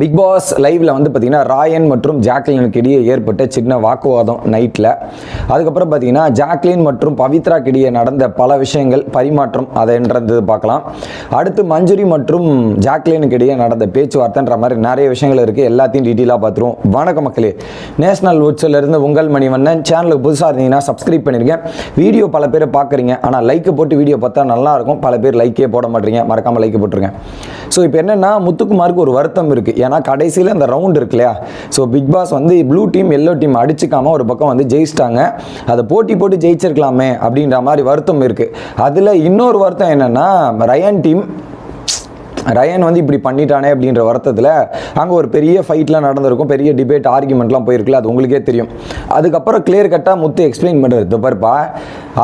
Big pass லைவ்ல வந்து பார்த்தீங்கன்னா ராயன் மற்றும் ஜாக்லினுக்கு இடையே ஏற்பட்ட சின்ன வாக்குவாதம் நைட்டில் அதுக்கப்புறம் பார்த்தீங்கன்னா ஜாக்லின் மற்றும் பவித்ராக்கு இடையே நடந்த பல விஷயங்கள் பரிமாற்றம் அதை பார்க்கலாம். அடுத்து மஞ்சுரி மற்றும் ஜாக்லினுக்கு இடையே நடந்த பேச்சுவார்த்தைன்ற மாதிரி நிறைய விஷயங்கள் இருக்குது எல்லாத்தையும் டீட்டெயிலாக பார்த்துருவோம் வணக்க மக்களே. நேஷனல் வுட்ஸில் இருந்து உங்கள் மணிவண்ணன். சேனலுக்கு புதுசாக இருந்தீங்கன்னா சப்ஸ்கிரைப் பண்ணியிருக்கேன் வீடியோ பல பேர் பார்க்குறீங்க ஆனால் லைக்கை போட்டு வீடியோ பார்த்தா நல்லாயிருக்கும் பல பேர் லைக்கே போட மாட்டீங்க. மறக்காமல் லைக் போட்டுருங்க. ஸோ இப்போ என்னென்னா முத்துக்குமாருக்கு ஒரு வருத்தம் இருக்குது ஏன்னா கடைசியில் அந்த ரவுண்ட் இருக்கு இல்லையா? ஸோ பிக் பாஸ் வந்து ப்ளூ டீம் எல்லோ டீம் அடிச்சுக்காம ஒரு பக்கம் வந்து ஜெயிச்சிட்டாங்க. அதை போட்டி போட்டு ஜெயிச்சிருக்கலாமே அப்படின்ற மாதிரி வருத்தம் இருக்குது அதில் இன்னொரு வருத்தம் என்னென்னா ரயன் டீம் ரயன் வந்து இப்படி பண்ணிட்டானே அப்படின்ற வருத்தத்தில் அங்கே ஒரு பெரிய ஃபைட்லாம் நடந்திருக்கும். பெரிய டிபேட் ஆர்குமெண்ட்லாம் போயிருக்குல்ல அது உங்களுக்கே தெரியும். அதுக்கப்புறம் கிளியர் கட்டாக முத்து எக்ஸ்பிளைன் பண்ணுறது பாருப்பா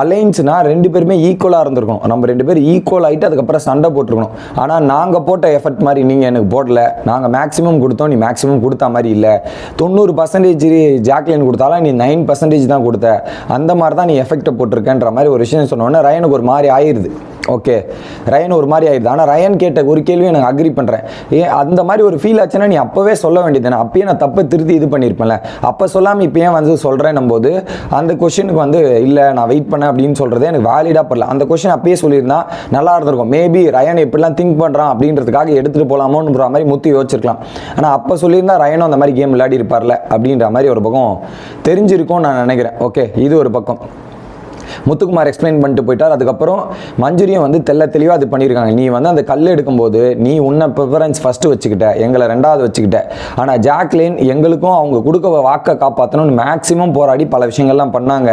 அலைன்ஸ்னால் ரெண்டு பேருமே ஈக்குவலாக இருந்திருக்கும் நம்ம ரெண்டு பேரும் ஈக்குவல் ஆகிட்டு அதுக்கப்புறம் சண்டை போட்டிருக்கணும். ஆனால் நாங்கள் போட்ட எஃபர்ட் மாதிரி நீங்கள் எனக்கு போடல. நாங்கள் மேக்ஸிமம் கொடுத்தோம் நீ மேக்ஸிமம் கொடுத்த மாதிரி இல்லை. தொண்ணூறு பர்சன்டேஜ் ஜாக்லின் கொடுத்தாலும் நீ நைன் பர்சன்டேஜ் தான் கொடுத்த. அந்த மாதிரி தான் நீ எஃபெக்டை போட்டிருக்கேன்ற மாதிரி ஒரு விஷயம் சொன்னோன்னே ரயனுக்கு ஒரு மாதிரி ஆயிடுது ஓகே. ரயன் ஒரு மாதிரி ஆயிடுது. ஆனால் ரயன் கேட்ட ஒரு கேள்வியை எனக்கு அக்ரி பண்ணுறேன் ஏ அந்த மாதிரி ஒரு ஃபீல் ஆச்சுன்னா நீ அப்போவே சொல்ல வேண்டியது அப்பயே நான் தப்பை திருத்தி இது பண்ணியிருப்பேன்ல. அப்போ சொல்லாமல் இப்போ ஏன் வந்து சொல்கிறேன் போது அந்த கொஷனுக்கு வந்து இல்லை நான் வெயிட் பண்ணேன் அப்படின்னு சொல்கிறது எனக்கு வேலிடாக படல அந்த கொஷின் அப்பயே சொல்லியிருந்தா நல்லா இருந்திருக்கும். மேபி ரயன் எப்படிலாம் திங்க் பண்ணுறான் அப்படின்றதுக்காக எடுத்துகிட்டு போகலாமோன்ற மாதிரி முத்தி யோசிச்சிருக்கலாம். ஆனால் அப்போ சொல்லியிருந்தா ரயனும் அந்த மாதிரி கேம் விளையாடி இருப்பார்ல அப்படின்ற மாதிரி ஒரு பக்கம் தெரிஞ்சிருக்கும்னு நான் நினைக்கிறேன். ஓகே இது ஒரு பக்கம். முத்துக்குமார் எக்ஸ்பிளைன் பண்ணிட்டு போயிட்டார். அதுக்கப்புறம் மஞ்சுரியும் வந்து தெல்ல தெளிவாக அது பண்ணியிருக்காங்க நீ வந்து அந்த கல் எடுக்கும்போது நீ உன்னை ப்ரிஃபரன்ஸ் ஃபஸ்ட்டு வச்சுக்கிட்ட எங்களை ரெண்டாவது வச்சுக்கிட்ட. ஆனால் ஜாக்லின் எங்களுக்கும் அவங்க கொடுக்க வாக்கை காப்பாற்றணும்னு மேக்ஸிமம் போராடி பல விஷயங்கள்லாம் பண்ணாங்க.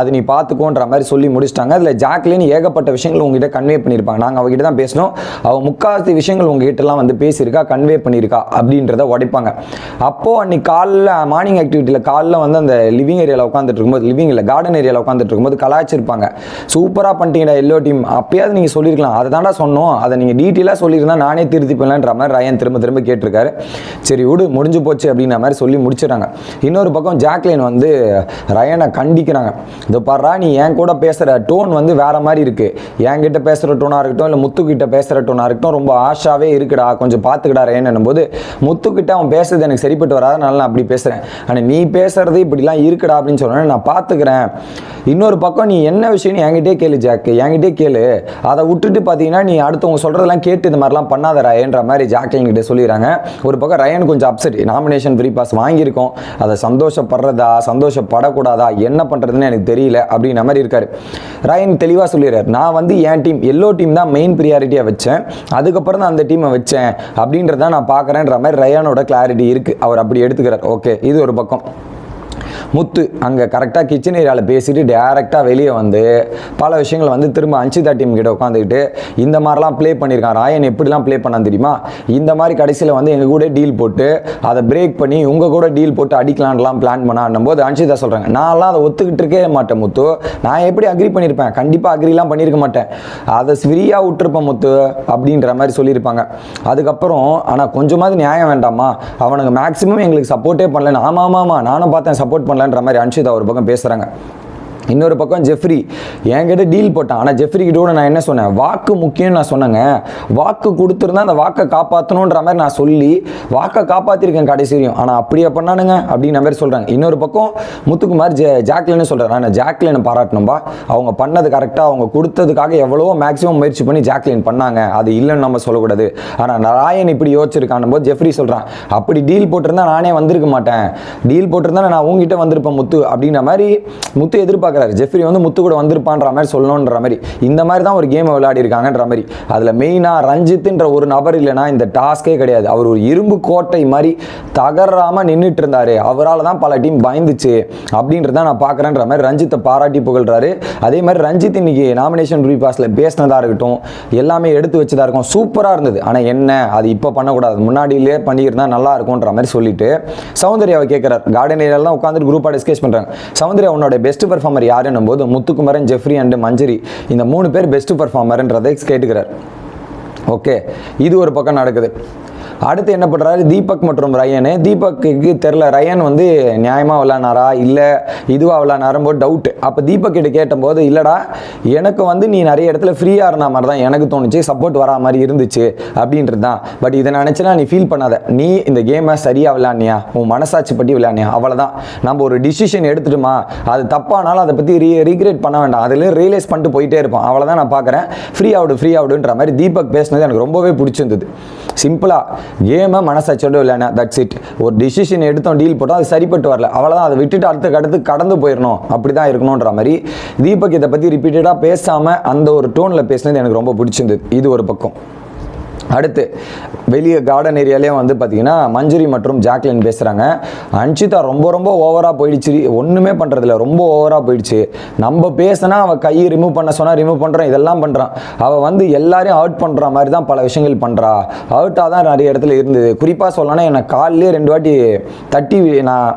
அது நீ பார்த்துக்கோன்ற மாதிரி சொல்லி முடிச்சிட்டாங்க. அதில் ஜாக்லின் ஏகப்பட்ட விஷயங்கள் உங்ககிட்ட கன்வே பண்ணியிருப்பாங்க நாங்கள் அவகிட்ட தான் பேசினோம். அவள் முக்கால்வாசி விஷயங்கள் உங்ககிட்டலாம் வந்து பேசியிருக்கா கன்வே பண்ணியிருக்கா அப்படின்றத உடைப்பாங்க. அப்போது அன்னைக்கு காலைல மார்னிங் ஆக்டிவிட்டியில் காலைல வந்து அந்த லிவிங் ஏரியாவில் உட்காந்துட்டு இருக்கும்போது லிவிங் இல்லை கார்டன் ஏரியாவில் உட்காந்துட்டு இருக்கும்போது கலாய்ச்சிருப்பாங்க. சூப்பராக பண்ணிட்டீங்கடா எல்லோ டீம். அப்பயாவது நீங்கள் சொல்லியிருக்கலாம் அதை தாண்டா சொன்னோம். அதை நீங்கள் டீட்டெயிலாக சொல்லியிருந்தா நானே திருத்திப்பேன்ன்ற மாதிரி ரயன் திரும்ப திரும்ப கேட்டிருக்காரு. சரி விடு முடிஞ்சு போச்சு அப்படின்ற மாதிரி சொல்லி முடிச்சிடறாங்க. இன்னொரு பக்கம் ஜாக்லின் வந்து ரயனை கண்டிக்கிறாங்க. இதோ பாடுறா நீ என் கூட பேசுகிற டோன் வந்து வேறு மாதிரி இருக்குது என்கிட்ட பேசுகிற டோனாக இருக்கட்டும் இல்லை முத்துக்கிட்ட பேசுகிற டோனாக இருக்கட்டும் ரொம்ப ஆஷாவே இருக்குடா. கொஞ்சம் பார்த்துக்கிடா ரயன் போது முத்துக்கிட்ட அவன் பேசுறது எனக்கு சரிப்பட்டு வராது நான் அப்படி பேசுகிறேன் ஆனால் நீ பேசுறது இப்படிலாம் இருக்குடா அப்படின்னு சொன்னேன் நான் பார்த்துக்கிறேன் இன்னொரு பக்கம் பக்கம் நீ என்ன விஷயம்னு என்கிட்டே கேளு ஜாக்கு. என்கிட்டே கேளு. அதை விட்டுட்டு பார்த்தீங்கன்னா நீ அடுத்தவங்க சொல்கிறதெல்லாம் கேட்டு இந்த மாதிரிலாம் பண்ணாத ரயன்ற மாதிரி ஜாக்லின் என்கிட்ட சொல்லிடுறாங்க. ஒரு பக்கம் ரயன் கொஞ்சம் அப்செட் நாமினேஷன் ஃப்ரீ பாஸ் வாங்கியிருக்கோம். அதை சந்தோஷப்படுறதா சந்தோஷப்படக்கூடாதா என்ன பண்ணுறதுன்னு எனக்கு தெரியல அப்படின்ற மாதிரி இருக்காரு. ரயன் தெளிவாக சொல்லிடுறாரு. நான் வந்து என் டீம் எல்லோ டீம் தான் மெயின் ப்ரியாரிட்டியாக வச்சேன். அதுக்கப்புறம் தான் அந்த டீமை வச்சேன் அப்படின்றத நான் பார்க்குறேன்ற மாதிரி ரயானோட கிளாரிட்டி இருக்குது அவர் அப்படி எடுத்துக்கிறார். ஓகே இது ஒரு பக்கம். முத்து அங்கே கரெக்டாக கிச்சன் ஏரியாவில் பேசிட்டு டேரெக்டாக வெளியே வந்து பல விஷயங்கள் வந்து திரும்ப அஞ்சிதா டீம் கிட்ட உட்காந்துக்கிட்டு இந்த மாதிரிலாம் ப்ளே பண்ணியிருக்கான் ராயன் எப்படிலாம் ப்ளே பண்ணான் தெரியுமா? இந்த மாதிரி கடைசியில் வந்து எங்கள் கூட டீல் போட்டு அதை பிரேக் பண்ணி உங்கள் கூட டீல் போட்டு அடிக்கலான்லாம் பிளான் பண்ணான்னும் போது அன்ஷிதா சொல்கிறாங்க நான்லாம் அதை ஒத்துக்கிட்டு இருக்கே மாட்டேன் முத்து. நான் எப்படி அக்ரி பண்ணியிருப்பேன் கண்டிப்பாக அக்ரிலாம் பண்ணியிருக்க மாட்டேன். அதை ஃப்ரீயாக விட்டுருப்பேன் முத்து அப்படின்ற மாதிரி சொல்லியிருப்பாங்க. அதுக்கப்புறம் ஆனால் கொஞ்சமாவது நியாயம் வேண்டாமா? அவனுக்கு மேக்ஸிமம் எங்களுக்கு சப்போர்ட்டே பண்ணல ஆமாம் ஆமாம் நானும் பார்த்தேன் சப்போர்ட் பண்ணலான்ற மாதிரி அன்ஷிதா ஒரு பக்கம் பேசுகிறாங்க இன்னொரு பக்கம் ஜெஃப்ரி. என்கிட்ட டீல் போட்டான். ஆனால் ஜெஃப்ரி கிட்ட கூட நான் என்ன சொன்னேன்? வாக்கு முக்கியம்னு நான் சொன்னேங்க. வாக்கு கொடுத்துருந்தா அந்த வாக்கை காப்பாற்றணுன்ற மாதிரி நான் சொல்லி வாக்கை காப்பாற்றிருக்கேன் கடைசி வரையும். ஆனால் அப்படியே பண்ணானுங்க அப்படின்ற மாதிரி சொல்கிறாங்க இன்னொரு பக்கம் முத்துக்குமார் ஜே ஜாக்லின்னு சொல்கிறார் நான் ஜாக்லினை பாராட்டணும்பா. அவங்க பண்ணது கரெக்டாக அவங்க கொடுத்ததுக்காக எவ்வளவோ மேக்ஸிமம் முயற்சி பண்ணி ஜாக்லின் பண்ணாங்க. அது இல்லைன்னு நம்ம சொல்லக்கூடாது. ஆனால் நாராயண் இப்படி யோசிச்சிருக்கான் போது ஜெஃப்ரி சொல்கிறான் அப்படி டீல் போட்டிருந்தா நானே வந்திருக்க மாட்டேன். டீல் போட்டிருந்தா நான் உங்ககிட்ட வந்திருப்பேன் முத்து அப்படின்ற மாதிரி முத்து எதிர்பார்க்குறாரு ஜெஃப்ரி வந்து முத்து கூட வந்திருப்பான்ற மாதிரி சொல்லணுன்ற மாதிரி. இந்த மாதிரி தான் ஒரு கேமை விளையாடி இருக்காங்கன்ற மாதிரி. அதில் மெயினாக ரஞ்சித்துன்ற ஒரு நபர் இல்லைன்னா இந்த டாஸ்கே கிடையாது. அவர் ஒரு இரும்பு கோட்டை மாதிரி தகராமல் நின்றுட்டு இருந்தாரு அவரால் தான் பல டீம் பயந்துச்சு அப்படின்றத நான் பார்க்குறேன்ற மாதிரி ரஞ்சித்தை பாராட்டி புகழ்கிறாரு அதே மாதிரி ரஞ்சித் இன்னைக்கு நாமினேஷன் ப்ரீ பாஸில் பேசினதாக இருக்கட்டும் எல்லாமே எடுத்து வச்சதா இருக்கும் சூப்பராக இருந்தது. ஆனால் என்ன அது இப்போ பண்ணக்கூடாது. முன்னாடியிலே பண்ணியிருந்தா நல்லா இருக்கும்ன்ற மாதிரி சொல்லிட்டு சௌந்தர்யாவை கேட்குறாரு கார்டன் ஏரியாவில் தான் உட்காந்துட்டு குரூப்பாக டிஸ்கஸ் பண்ணுறாங்க சௌந்தர்யா உன்னோட பெஸ்ட் பெர்ஃபார்மர் யாருன்னும் போது முத்துக்குமரன் ஜெஃப்ரி அண்ட் மஞ்சரி. இந்த மூணு பேர் பெஸ்ட் பர்ஃபார்மர்ன்றதை கேட்டுக்கிறார். ஓகே இது ஒரு பக்கம் நடக்குது. அடுத்து என்ன பண்ணுறாரு தீபக் மற்றும் ரயனு. தீபக்கு தெரில ரயன் வந்து நியாயமாக விளாட்னாரா இல்லை இதுவாக விளாட்னாரும் டவுட் அப்போ தீபக் கிட்ட கேட்டபோது இல்லைடா எனக்கு வந்து நீ நிறைய இடத்துல ஃப்ரீயாக இருந்த மாதிரி தான் எனக்கு தோணுச்சு சப்போர்ட் வரா மாதிரி இருந்துச்சு அப்படின்றது தான் பட் இதை நினச்சினா நீ ஃபீல் பண்ணாத. நீ இந்த கேமை சரியாக விளாட்னியா உன் மனசாட்சி பற்றி விளையாடினியா? அவ்வளோதான் நம்ம ஒரு டிசிஷன் எடுத்துட்டுமா? அது தப்பானாலும் அதை பற்றி ரீ ரீக்ரியேட் பண்ண வேண்டாம். அதுலேயும் ரியலைஸ் பண்ணிட்டு போயிட்டே இருப்போம். அவ்வளோதான் நான் பார்க்குறேன் ஃப்ரீ ஆகுடு ஃப்ரீ ஆகுடுன்ற மாதிரி தீபக் பேசினது எனக்கு ரொம்பவே பிடிச்சிருந்தது. சிம்பிளாக கேமை மனசாட்சியோட விளையாடினா தட்ஸ் இட் ஒரு டிசிஷன் எடுத்தோம் டீல் போட்டோம் அது சரிப்பட்டு வரல. அவ்வளோதான் அதை விட்டுட்டு அடுத்த அடுத்து கடந்து போயிடணும். அப்படி தான் இருக்கணுன்ற மாதிரி தீபக் இதை பற்றி ரிப்பீட்டடாக பேசாமல் அந்த ஒரு டோனில் பேசினது எனக்கு ரொம்ப பிடிச்சிருந்தது. இது ஒரு பக்கம். அடுத்து வெளியே கார்டன் ஏரியாலேயும் வந்து பார்த்தீங்கன்னா மஞ்சுரி மற்றும் ஜாக்லின் பேசுகிறாங்க அன்ஷிதா ரொம்ப ரொம்ப ஓவராக போயிடுச்சு. ஒன்றுமே பண்ணுறதில்ல ரொம்ப ஓவராக போயிடுச்சு. நம்ம பேசினா அவள் கையை ரிமூவ் பண்ண சொன்னால் ரிமூவ் பண்ணுறான் இதெல்லாம் பண்ணுறான் அவள் வந்து எல்லாரையும் அவுட் பண்ணுற மாதிரி தான் பல விஷயங்கள் பண்ணுறா அவுட்டாக தான் நிறைய இடத்துல இருந்தது. குறிப்பாக சொல்லணும்னா என்னை காலிலே ரெண்டு வாட்டி தட்டி நான்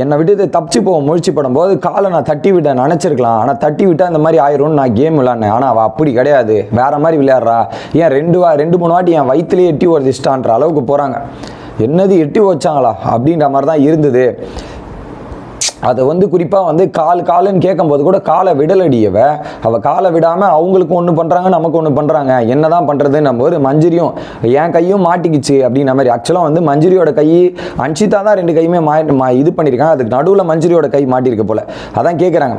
என்னை விட்டு தப்பிச்சு போக முயற்சி பண்ணும்போது காலை நான் தட்டி விட்டேன். நினச்சிருக்கலாம். ஆனால் தட்டி விட்டால் இந்த மாதிரி ஆயிரும்னு நான் கேம் விளாட்னேன் ஆனால் அவள் அப்படி கிடையாது. வேற மாதிரி விளையாடுறா. ஏன் ரெண்டு வா ரெண்டு மூணு வாட்டி என் வயிற்றுலேயே எட்டி உடச்சிட்டான்ற அளவுக்கு போகிறாங்க என்னது எட்டி வச்சாங்களா அப்படின்ற மாதிரி தான் இருந்தது. அதை வந்து குறிப்பாக வந்து கால் காலுன்னு கேட்கும்போது கூட காலை விடலடியவ. அவள் காலை விடாமல் அவங்களுக்கு ஒன்று பண்ணுறாங்க நமக்கு ஒன்று பண்ணுறாங்க என்ன தான் பண்ணுறதுன்னும் போது மஞ்சிரியும் என் கையும் மாட்டிக்கிச்சு அப்படின்ற மாதிரி. ஆக்சுவலாக வந்து மஞ்சிரியோட கை அன்ஷிதா தான் ரெண்டு கையுமே மா இது பண்ணியிருக்காங்க அதுக்கு நடுவில் மஞ்சிரியோட கை மாட்டியிருக்க போல. அதான் கேட்குறாங்க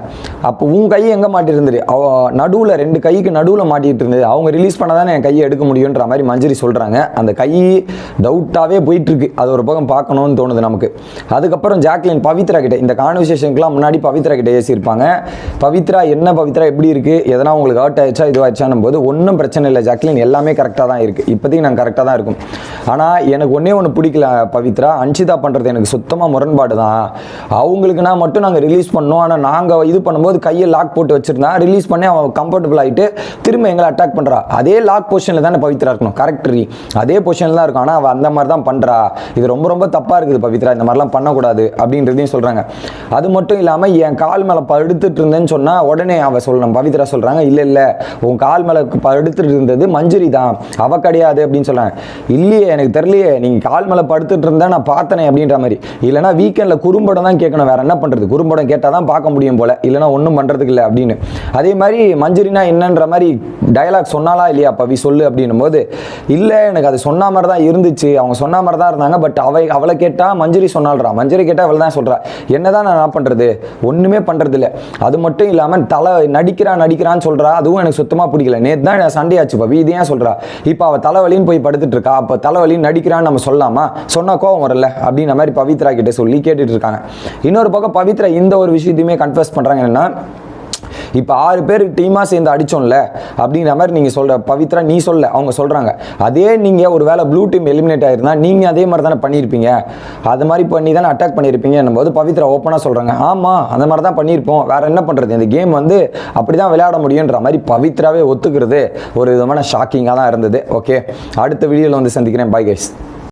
அப்போ உன் கை எங்கே மாட்டியிருந்தது அவ நடுவில் ரெண்டு கைக்கு நடுவில் மாட்டிட்டு இருந்தது அவங்க ரிலீஸ் பண்ண தானே என் கையை எடுக்க முடியுன்ற மாதிரி மஞ்சரி சொல்கிறாங்க அந்த கை டவுட்டாகவே போயிட்டுருக்கு அது ஒரு பக்கம் பார்க்கணும்னு தோணுது நமக்கு. அதுக்கப்புறம் ஜாக்லின் பவித்ரா கிட்ட இந்த கான்வர்சேஷனுக்குலாம் முன்னாடி பவித்ரா கிட்ட பேசியிருப்பாங்க. பவித்ரா என்ன பவித்ரா எப்படி இருக்குது எதனா உங்களுக்கு ஹர்ட் ஆயிடுச்சா இதுவாகிடுச்சான் போது ஒன்றும் பிரச்சனை இல்லை ஜாக்லின் எல்லாமே கரெக்டாக தான் இருக்குது இப்போதைக்கு நாங்கள் கரெக்டாக தான் இருக்கும். ஆனால் எனக்கு ஒன்றே ஒன்று பிடிக்கல பவித்ரா. அன்ஷிதா பண்ணுறது எனக்கு சுத்தமாக முரண்பாடு தான். அவங்களுக்குனா மட்டும் நாங்கள் ரிலீஸ் பண்ணோம். ஆனால் நாங்கள் இது பண்ணும்போது கையை லாக் போட்டு வச்சுருந்தா ரிலீஸ் பண்ணி அவன் கம்ஃபர்டபுள் ஆகிட்டு திரும்ப எங்களை அட்டாக் பண்ணுறா அதே லாக் பொசிஷனில் தானே பவித்ரா இருக்கணும். கரெக்டரி அதே பொசிஷனில் தான் இருக்கும் ஆனால் அவள் அந்த மாதிரி தான் பண்ணுறா இது ரொம்ப ரொம்ப தப்பாக இருக்குது பவித்ரா. இந்த மாதிரிலாம் பண்ணக்கூடாது அப்படின்றதையும் சொல்கிறாங்க அது மட்டும் இல்லாமல் என் கால் மேலே படுத்துட்டு இருந்தேன்னு சொன்னால் உடனே அவள் சொல்லணும் பவித்ரா சொல்கிறாங்க இல்லை இல்லை உன் கால் மேலே படுத்துட்டு இருந்தது மஞ்சுரி தான் அவ கிடையாது அப்படின்னு சொல்கிறாங்க இல்லையே எனக்கு தெரியலையே நீங்கள் கால் மேலே படுத்துட்டு இருந்தா நான் பார்த்தனே அப்படின்ற மாதிரி. இல்லைனா வீக்கெண்டில் குறும்படம் தான் கேட்கணும் வேறு என்ன பண்ணுறது குறும்படம் கேட்டால் தான் பார்க்க முடியும் போல இல்லைனா ஒன்றும் பண்ணுறதுக்கு இல்லை அப்படின்னு. அதே மாதிரி மஞ்சுரினா என்னன்ற மாதிரி டயலாக் சொன்னாலா இல்லையா பவி சொல்லு அப்படின்னும் போது இல்லை எனக்கு அது சொன்ன மாதிரி தான் இருந்துச்சு அவங்க சொன்ன மாதிரி தான் இருந்தாங்க பட் அவை அவளை கேட்டால் மஞ்சரி சொன்னால்றா மஞ்சரி கேட்டால் அவள் தான் சொல்கிறா என்னதான் நான் என்ன பண்ணுறது ஒன்றுமே பண்ணுறதில்ல அது மட்டும் இல்லாமல் தலை நடிக்கிறா நடிக்கிறான்னு சொல்கிறா அதுவும் எனக்கு சுத்தமாக பிடிக்கல. நேற்று தான் சண்டையாச்சு பவி இது ஏன் சொல்கிறா இப்போ அவள் தலைவலின்னு போய் படுத்துட்டு இருக்கா. அப்போ தலைவலின்னு நடிக்கிறான்னு நம்ம சொல்லாமா சொன்னா கோவம் வரல அப்படின்ற மாதிரி பவித்ரா கிட்ட சொல்லி கேட்டுட்டு இருக்காங்க. இன்னொரு பக்கம் பவித்ரா இந்த ஒரு விஷயத்தையுமே கன்ஃபர்ஸ் பண்ணுறாங்க என்னென்னா இப்போ ஆறு பேர் டீமாக சேர்ந்து அடிச்சோம்ல அப்படிங்கிற மாதிரி நீங்கள் சொல்கிற பவித்ரா நீ சொல்ல அவங்க சொல்கிறாங்க அதே நீங்கள் ஒரு வேளை ப்ளூ டீம் எலிமினேட் ஆயிருந்தா நீங்கள் அதே மாதிரி தானே பண்ணியிருப்பீங்க. அது மாதிரி பண்ணி தானே அட்டாக் பண்ணியிருப்பீங்க போது பவித்ரா ஓப்பனாக சொல்கிறாங்க ஆமாம் அந்த மாதிரி தான் பண்ணியிருப்போம். வேறு என்ன பண்ணுறது இந்த கேம் வந்து அப்படி தான் விளையாட முடியுன்ற மாதிரி பவித்ராவே ஒத்துக்கிறது ஒரு விதமான ஷாக்கிங்காக தான் இருந்தது. ஓகே அடுத்த வீடியோவில் வந்து சந்திக்கிறேன். Bye guys